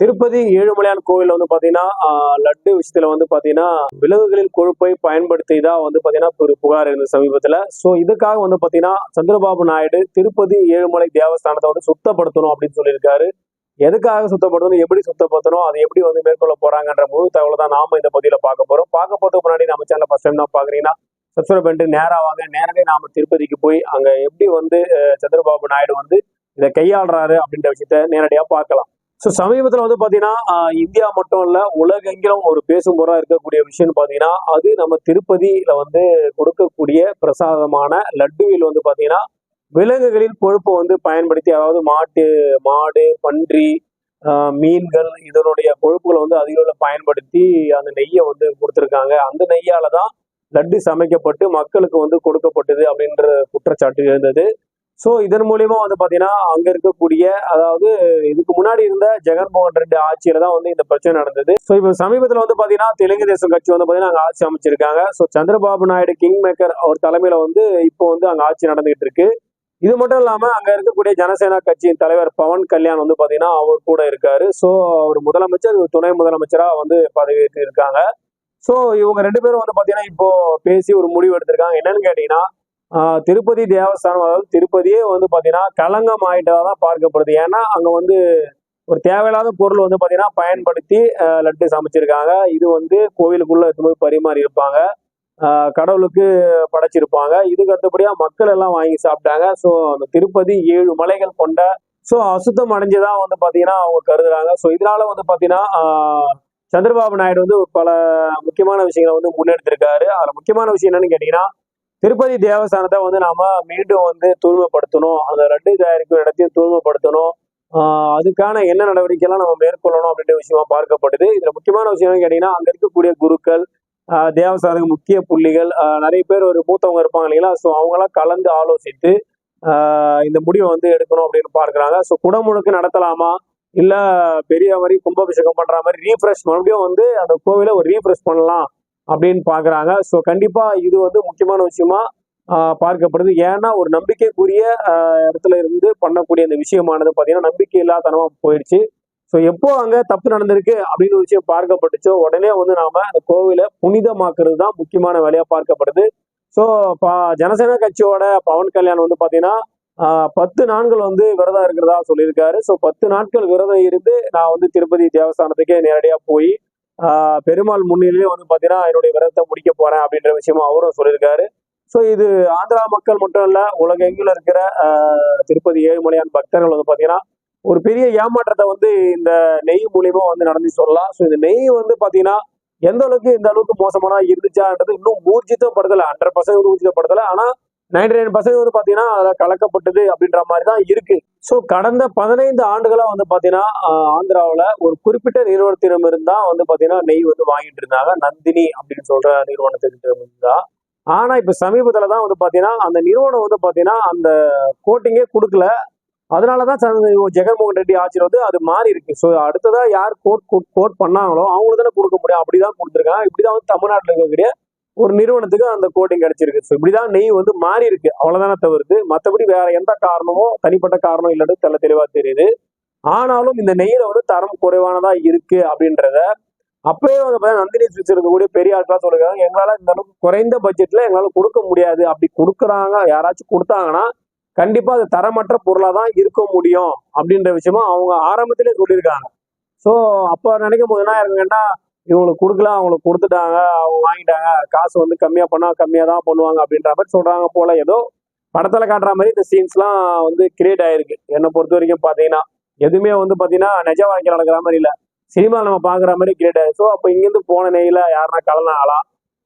திருப்பதி ஏழுமலையான் கோவில் வந்து பாத்தீங்கன்னா லட்டு விஷயத்துல வந்து பாத்தீங்கன்னா விலங்குகளின் கொழுப்பை பயன்படுத்தி தான் வந்து பாத்தீங்கன்னா ஒரு புகார் இருந்தது சமீபத்துல. சோ இதுக்காக வந்து பாத்தீங்கன்னா சந்திரபாபு நாயுடு திருப்பதி ஏழுமலை தேவஸ்தானத்தை வந்து சுத்தப்படுத்தணும் அப்படின்னு சொல்லியிருக்காரு. எதுக்காக சுத்தப்படுத்தணும் எப்படி சுத்தப்படுத்தணும் அதை எப்படி வந்து மேற்கொள்ள போறாங்கன்ற முழு தகவலை தான் நாம இந்த பகுதியில் பார்க்க போறோம். பார்க்க போறதுக்கு முன்னாடி நம்ம சேனல் ஃபர்ஸ்ட் டைம் தான் பாக்குறீங்கன்னா சப்ஸ்கிரைப் பண்ணிட்டு நேரா வாங்க. நேரடியாக நாம திருப்பதிக்கு போய் அங்க எப்படி வந்து சந்திரபாபு நாயுடு வந்து இதை கையாளுறாரு அப்படின்ற விஷயத்த நேரடியா பார்க்கலாம். ஸோ சமீபத்தில் வந்து பார்த்தீங்கன்னா இந்தியா மட்டும் இல்லை உலகெங்கிலும் ஒரு பேசும் பொருளாக இருக்கக்கூடிய விஷயம்னு பார்த்தீங்கன்னா அது நம்ம திருப்பதியில் வந்து கொடுக்கக்கூடிய பிரசாதமான லட்டுவில் வந்து பார்த்தீங்கன்னா விலங்குகளின் கொழுப்பை வந்து பயன்படுத்தி அதாவது மாட்டு மாடு பன்றி மீன்கள் இதனுடைய கொழுப்புகளை வந்து அதிக பயன்படுத்தி அந்த நெய்யை வந்து கொடுத்துருக்காங்க. அந்த நெய்யால தான் லட்டு சமைக்கப்பட்டு மக்களுக்கு வந்து கொடுக்கப்பட்டது அப்படின்ற குற்றச்சாட்டு இருந்தது. ஸோ இதன் மூலியமா வந்து பார்த்தீங்கன்னா அங்கே இருக்கக்கூடிய அதாவது இதுக்கு முன்னாடி இருந்த ஜெகன்மோகன் ரெட்டி ஆட்சியில தான் வந்து இந்த பிரச்சனை நடந்தது. ஸோ இப்போ சமீபத்தில் வந்து பார்த்தீங்கன்னா தெலுங்கு தேசம் கட்சி வந்து பார்த்தீங்கன்னா ஆட்சி அமைச்சிருக்காங்க. So Chandrababu Naidu king maker அவர் தலைமையில வந்து இப்போ வந்து அங்கே ஆட்சி நடந்துகிட்டு இருக்கு. இது மட்டும் இல்லாம அங்க இருக்கக்கூடிய ஜனசேனா கட்சியின் தலைவர் பவன் கல்யாண் வந்து பாத்தீங்கன்னா அவர் கூட இருக்காரு. ஸோ அவர் முதலமைச்சர் துணை முதலமைச்சரா வந்து பதவியேற்று இருக்காங்க ஸோ இவங்க ரெண்டு பேரும் வந்து பாத்தீங்கன்னா இப்போ பேசி ஒரு முடிவு எடுத்திருக்காங்க. என்னன்னு கேட்டீங்கன்னா திருப்பதி தேவஸ்தானம் அதாவது திருப்பதியே வந்து பாத்தீங்கன்னா களங்கம் ஆயிட்டதாக தான் பார்க்கப்படுது. ஏன்னா அங்கே வந்து ஒரு தேவையில்லாத பொருள் வந்து பாத்தீங்கன்னா பயன்படுத்தி லட்டு சமைச்சிருக்காங்க. இது வந்து கோவிலுக்குள்ள போய் பரிமாறி இருப்பாங்க கடவுளுக்கு படைச்சிருப்பாங்க. இதுக்கு அடுத்தபடியாக மக்கள் எல்லாம் வாங்கி சாப்பிட்டாங்க. ஸோ அந்த திருப்பதி ஏழு மலைகள் கொண்ட ஸோ அசுத்தம் அடைஞ்சுதான் வந்து பாத்தீங்கன்னா அவங்க கருதுறாங்க. ஸோ இதனால வந்து பாத்தீங்கன்னா சந்திரபாபு நாயுடு வந்து பல முக்கியமான விஷயங்களை வந்து முன்னெடுத்திருக்காரு. அதில் முக்கியமான விஷயம் என்னன்னு கேட்டீங்கன்னா திருப்பதி தேவஸ்தானத்தை வந்து நாம மீண்டும் வந்து தூய்மைப்படுத்தணும். அந்த லட்டு தயாரிக்கும் இடத்தையும் தூய்மைப்படுத்தணும். அதுக்கான என்ன நடவடிக்கைலாம் நம்ம மேற்கொள்ளணும் அப்படின்ற விஷயமா பார்க்கப்படுது. இதுல முக்கியமான விஷயம் கேட்டீங்கன்னா அங்க இருக்கக்கூடிய குருக்கள் தேவஸ்தானத்துக்கு முக்கிய புள்ளிகள் நிறைய பேர் ஒரு மூத்தவங்க இருப்பாங்க இல்லைங்களா? ஸோ அவங்களாம் கலந்து ஆலோசித்து இந்த முடிவை வந்து எடுக்கணும் அப்படின்னு பார்க்குறாங்க. ஸோ குடமுழுக்கு நடத்தலாமா? இல்லை பெரிய மாதிரி கும்பாபிஷேகம் பண்ணுற மாதிரி ரீஃப்ரெஷ் மறுபடியும் வந்து அந்த கோவிலை ஒரு ரீஃப்ரெஷ் பண்ணலாம் அப்படின்னு பாக்குறாங்க ஸோ கண்டிப்பா இது வந்து முக்கியமான விஷயமா பார்க்கப்படுது. ஏன்னா ஒரு நம்பிக்கைக்குரிய இடத்துல இருந்து பண்ணக்கூடிய அந்த விஷயமானது பார்த்தீங்கன்னா நம்பிக்கை இல்லாதனமா போயிடுச்சு. ஸோ எப்போ அங்க தப்பு நடந்திருக்கு அப்படின்னு ஒரு விஷயம் பார்க்கப்பட்டுச்சோ உடனே வந்து நாம அந்த கோவிலை புனிதமாக்குறது தான் முக்கியமான வேலையா பார்க்கப்படுது. ஸோ ஜனசேனா கட்சியோட பவன் கல்யாண் வந்து பாத்தீங்கன்னா பத்து நாட்கள் வந்து விரதம் இருக்கிறதா சொல்லியிருக்காரு. ஸோ பத்து நாட்கள் விரதம் இருந்து நான் வந்து திருப்பதி தேவஸ்தானத்துக்கே நேரடியாக போய் பெருமாள் முன்னிலையிலே வந்து பார்த்தீங்கன்னா என்னுடைய விரதத்தை முடிக்க போறேன் அப்படின்ற விஷயமும் அவரும் சொல்லியிருக்காரு. ஸோ இது ஆந்திரா மக்கள் மட்டும் இல்ல உலகெங்கிலும் இருக்கிற திருப்பதி ஏழுமலையான் பக்தர்கள் வந்து பார்த்தீங்கன்னா ஒரு பெரிய ஏமாற்றத்தை வந்து இந்த நெய் மூலியமா வந்து நடந்து சொல்லலாம். ஸோ இந்த நெய் வந்து பார்த்தீங்கன்னா எந்த அளவுக்கு இந்த அளவுக்கு மோசமான இருந்துச்சான்றது இன்னும் ஊர்ஜிதப்படுத்தல ஹண்ட்ரட் பர்சன்ட் ஊர்ஜிதப்படுத்தல. ஆனால் நைன்டி நைன் பர்சன்ட் வந்து பாத்தீங்கன்னா அதில் கலக்கப்பட்டது அப்படின்ற மாதிரி தான் இருக்கு. ஸோ கடந்த பதினைந்து ஆண்டுகளாக வந்து பார்த்தீங்கன்னா ஆந்திராவில் ஒரு குறிப்பிட்ட நிறுவனத்திடம் இருந்தால் வந்து பார்த்தீங்கன்னா நெய் வந்து வாங்கிட்டு இருந்தாங்க. நந்தினி அப்படின்னு சொல்ற நிறுவனத்திட்ட இருந்தா. ஆனால் இப்போ சமீபத்தில் தான் வந்து பார்த்தீங்கன்னா அந்த நிறுவனம் வந்து பார்த்தீங்கன்னா அந்த கோட்டிங்கே கொடுக்கல. அதனால தான் ஜெகன்மோகன் ரெட்டி ஆட்சியில் வந்து அது மாறி இருக்கு. ஸோ அடுத்ததாக யார் கோட் கோட் பண்ணாங்களோ அவங்களுக்கு தானே கொடுக்க முடியும். அப்படி தான் கொடுத்துருக்காங்க. இப்படி தான் வந்து தமிழ்நாட்டில் இருக்கக்கூடிய ஒரு நிறுவனத்துக்கு அந்த கோட்டிங் கிடைச்சிருக்கு. ஸோ இப்படிதான் நெய் வந்து மாறி இருக்கு. அவ்வளவுதானே தவிர்த்து மற்றபடி வேற எந்த காரணமோ தனிப்பட்ட காரணம் இல்லைன்னு தெல்ல தெளிவா தெரியுது. ஆனாலும் இந்த நெய்யில வந்து தரம் குறைவானதா இருக்கு அப்படின்றத அப்பயே வந்து நந்தினி ஸ்விட்ச் இருக்கக்கூடிய பெரிய ஆட்களா சொல்லுறாங்க எங்களால இந்த அளவுக்கு குறைந்த பட்ஜெட்ல எங்களால கொடுக்க முடியாது. அப்படி கொடுக்குறாங்க யாராச்சும் கொடுத்தாங்கன்னா கண்டிப்பா அது தரமற்ற பொருளா தான் இருக்க முடியும் அப்படின்ற விஷயமா அவங்க ஆரம்பத்திலே சொல்லியிருக்காங்க. ஸோ அப்போ நினைக்கும் போது என்ன இருக்குங்கன்னா இவங்களுக்கு கொடுக்கல அவங்களுக்கு கொடுத்துட்டாங்க அவங்க வாங்கிட்டாங்க காசு வந்து கம்மியா பண்ணா கம்மியா தான் பண்ணுவாங்க அப்படின்ற மாதிரி சொல்றாங்க போல. ஏதோ படத்துல காட்டுற மாதிரி இந்த சீன்ஸ்லாம் வந்து கிரியேட் ஆயிருக்கு. என்னை பொறுத்த வரைக்கும் பாத்தீங்கன்னா எதுவுமே வந்து பாத்தீங்கன்னா நிஜ வாழ்க்கையில் நடக்கிற மாதிரி இல்ல. சினிமா நம்ம பாக்குற மாதிரி கிரியேட் ஆயிருக்கு. ஸோ அப்போ இங்கிருந்து போன நெய்யில் யாருன்னா கலந்தாங்களா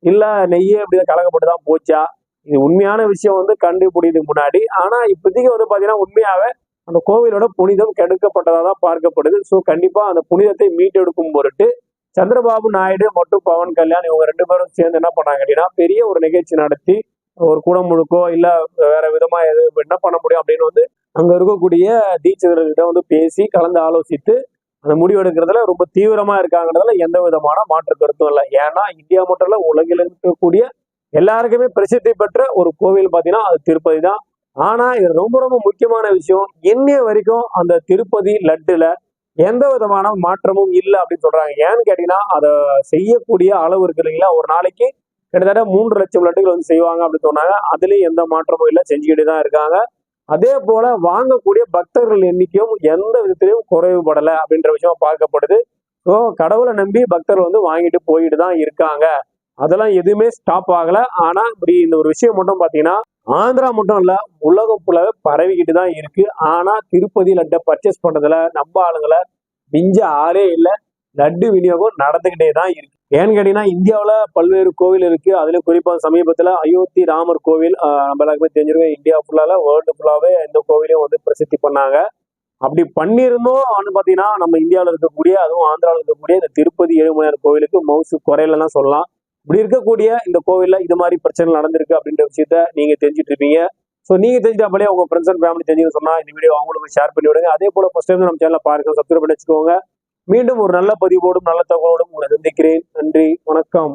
இல்ல நெய்யே அப்படி கலக்கப்பட்டு தான் போச்சா? இது உண்மையான விஷயம் வந்து கண்டுபிடிக்கிறதுக்கு முன்னாடி. ஆனா இப்போதைக்கு வந்து பாத்தீங்கன்னா உண்மையாவே அந்த கோவிலோட புனிதம் கெடுக்கப்பட்டதா தான் பார்க்கப்படுது. ஸோ கண்டிப்பா அந்த புனிதத்தை மீட்டெடுக்கும் பொருட்டு சந்திரபாபு நாயுடு மற்றும் பவன் கல்யாண் இவங்க ரெண்டு பேரும் சேர்ந்து என்ன பண்ணாங்க அப்படின்னா பெரிய ஒரு நிகழ்ச்சி நடத்தி ஒரு கூடம் முழுக்கோ இல்ல வேற விதமா எது என்ன பண்ண முடியும் அப்படின்னு வந்து அங்க இருக்கக்கூடிய டீச்சர்கள்கிட்ட வந்து பேசி கலந்து ஆலோசித்து அந்த முடிவு எடுக்கிறதுல ரொம்ப தீவிரமா இருக்காங்கிறதுல எந்த விதமான மாற்று கருத்தும் இல்லை. ஏன்னா இந்தியா மட்டும் இல்ல உலகில் இருக்கக்கூடிய எல்லாருக்குமே பிரசித்தி பெற்ற ஒரு கோவில் பாத்தீங்கன்னா அது திருப்பதி தான். ஆனா இது ரொம்ப ரொம்ப முக்கியமான விஷயம். இன்னைய வரைக்கும் அந்த திருப்பதி லட்டுல எந்த விதமான மாற்றமும் இல்லை அப்படின்னு சொல்றாங்க. ஏன்னு கேட்டீங்கன்னா அதை செய்யக்கூடிய அளவு இருக்கு இல்லைங்களா? ஒரு நாளைக்கு கிட்டத்தட்ட மூன்று லட்சம் லட்டுகள் வந்து செய்வாங்க அப்படின்னு சொன்னாங்க. அதுலயும் எந்த மாற்றமும் இல்லை. செஞ்சுக்கிட்டு தான் இருக்காங்க. அதே போல வாங்கக்கூடிய பக்தர்கள் எண்ணிக்கையும் எந்த விதத்திலையும் குறைவுபடலை அப்படின்ற விஷயம் பார்க்கப்படுது. ஸோ கடவுளை நம்பி பக்தர்கள் வந்து வாங்கிட்டு போயிட்டு தான் இருக்காங்க. அதெல்லாம் எதுவுமே ஸ்டாப் ஆகல. ஆனா இப்படி இந்த ஒரு விஷயம் மட்டும் பாத்தீங்கன்னா ஆந்திரா மட்டும் இல்ல உலகம் ஃபுல்லாவே பரவிக்கிட்டு தான் இருக்கு. ஆனா திருப்பதி லட்டை பர்ச்சேஸ் பண்றதுல நம்ம ஆளுங்களை மிஞ்ச ஆளே இல்லை. லட்டு விநியோகம் நடந்துகிட்டே தான் இருக்கு. ஏன்னு கேட்டீங்கன்னா இந்தியாவில் பல்வேறு கோவில் இருக்கு. அதுல குறிப்பாக சமீபத்தில் அயோத்தி ராமர் கோவில் நம்ம எல்லாருக்குமே தெரிஞ்சிருக்கோம். இந்தியா ஃபுல்லால வேர்ல்டு ஃபுல்லாவே இந்த கோவிலையும் வந்து பிரசித்தி பண்ணாங்க. அப்படி பண்ணியிருந்தோம். அப்படின்னு பார்த்தீங்கன்னா நம்ம இந்தியாவில் இருக்கக்கூடிய அதுவும் ஆந்திராவில் இருக்கக்கூடிய இந்த திருப்பதி ஏழுமலையார் கோவிலுக்கு மவுசு குறையிலலாம் சொல்லலாம். இப்படி இருக்கக்கூடிய இந்த கோவில்ல இது மாதிரி பிரச்சனை நடந்திருக்கு அப்படின்ற விஷயத்த நீங்க தெரிஞ்சுட்டு இருப்பீங்க ஸோ நீங்க தெரிஞ்சாப்பலே உங்க ஃப்ரெண்ட்ஸ் அண்ட் ஃபேமிலி தெரிஞ்சுன்னு சொன்னா இந்த வீடியோ அவங்களுக்கு ஷேர் பண்ணி விடுங்க. அதே போல ஃபர்ஸ்ட் டைம் நம்ம சேனல பாருங்க சப்ஸ்கிரைப் பண்ணி வச்சுக்கோங்க. மீண்டும் ஒரு நல்ல பதிவோடும் நல்ல தகவலோடும் உங்களை சந்திக்கிறேன். நன்றி வணக்கம்.